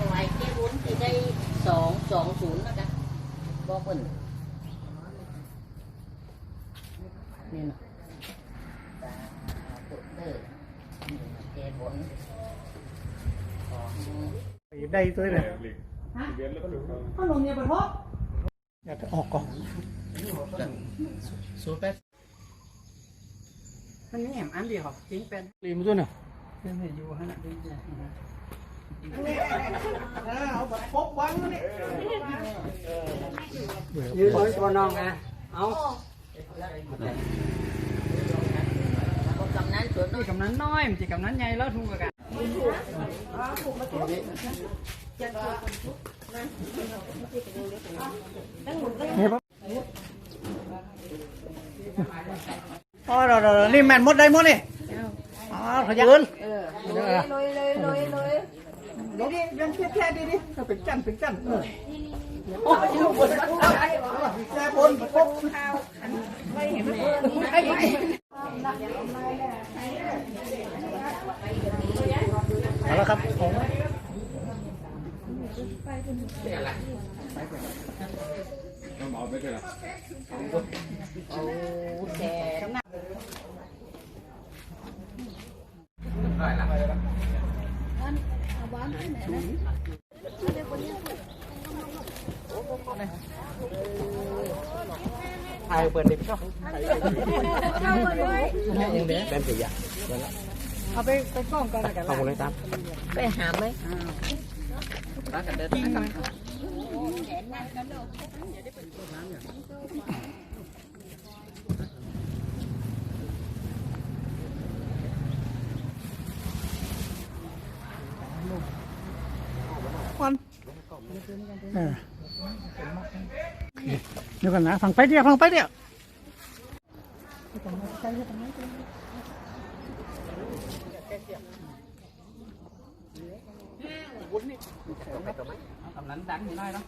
สมัยเจ๊วุ้นที่ได้สองสองศูนย์นะคะบอกเพิ่นนี่นะตาตุดเด้อนี่นะเจ๊วุ้นของได้ตัวเนี่ยขนมเนี่ยปะทบอยากจะออกก่อน ศูนย์แปด มันนี่แหมอันเดียวครับจริงเป็นรีมตัวเนี่ยเป็นให้อยู่ฮะดีจ้ะเอาแบบพบวังนี่ยืนตัวตัวน้องอะเอาแล้วก็กำนันสวนน้อนี่ยกำนันน้อยมันจะกำนันใหญ่แล้วทุ่งกันนี่ปะอ๋อเราเรานี่แมนหมดได้หมดนี่อ๋อขยันเอ อเลยเลยเลยเลยดีดิยังแค่ดีดิเป็นจันเป็นจันเออโอ้ยบนแค่บนพกข้าวไม่เห็นไม่ เอาละครับผม โอ้แชร์ ถ่ายเปิดเด็กชอบยังเด้แบนสีอะเอาไปไปกล้องก่อนกัน ข อบคุณเลยตามไปหาไหมรักกันเอนเอเดี๋ยวกันนะฟังไปเดียวฟังไปเดียวกำนันดังอยู่ได้เนาะ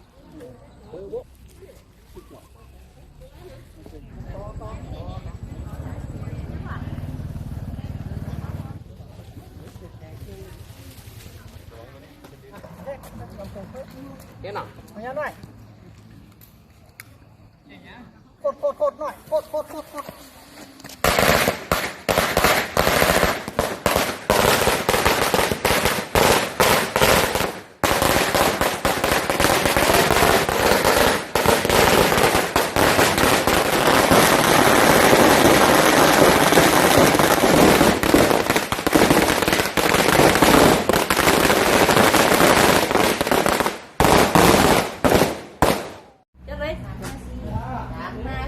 เดี๋ยวหน่อยมาหน่อยโคตรโคตรโคตรหน่อยโคตรโคตร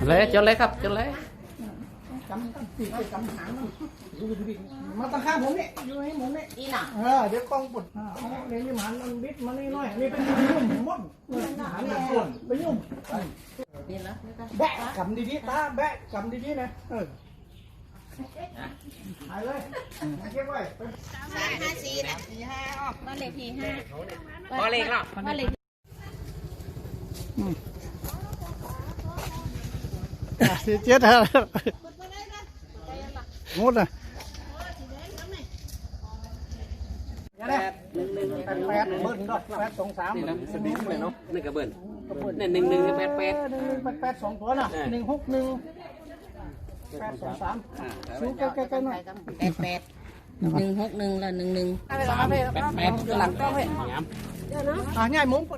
เลยจนเลยครับจนเลยกำกำปีกกำหางมันดูดิดิมาตั้งข้างผมนี่อยู่ให้ผมนี่อีหน่ะเออเดี๋ยวกล้องปุดอ่าเอาเดี๋ยวนี่หมันมันบิดมานี่หน่อยนี่เป็นยุ่มมดหมาหนักส่วนไปยุ่มนี่ละนี่ละแบะกำดีๆตาแบะกำดีๆนะเออหายเลยเก็บไว้ห้าสี่นะบ้านเลขที่ห้าพอเล็กแล้วบ้านเลขอะเสียเจ็ดฮะหมดอะแปดหนึ่งหนึ่งแปดแปดเบิ้ลดอกแปดสองสามนี่นะสนิทเลยเนาะนี่กระเบิ้ลนี่หนึ่งหนึ่งแปดแปดหนึ่งแปดแปดสองตัวน่ะหนึ่งหกหนึ่งแปดสองสามซื้อใกล้ๆหน่อยแปดแปดหนึ่งหกหนึ่งละหนึ่งหนึ่งแปดแปดหลังก็เห็นอะง่ายมุ้งไป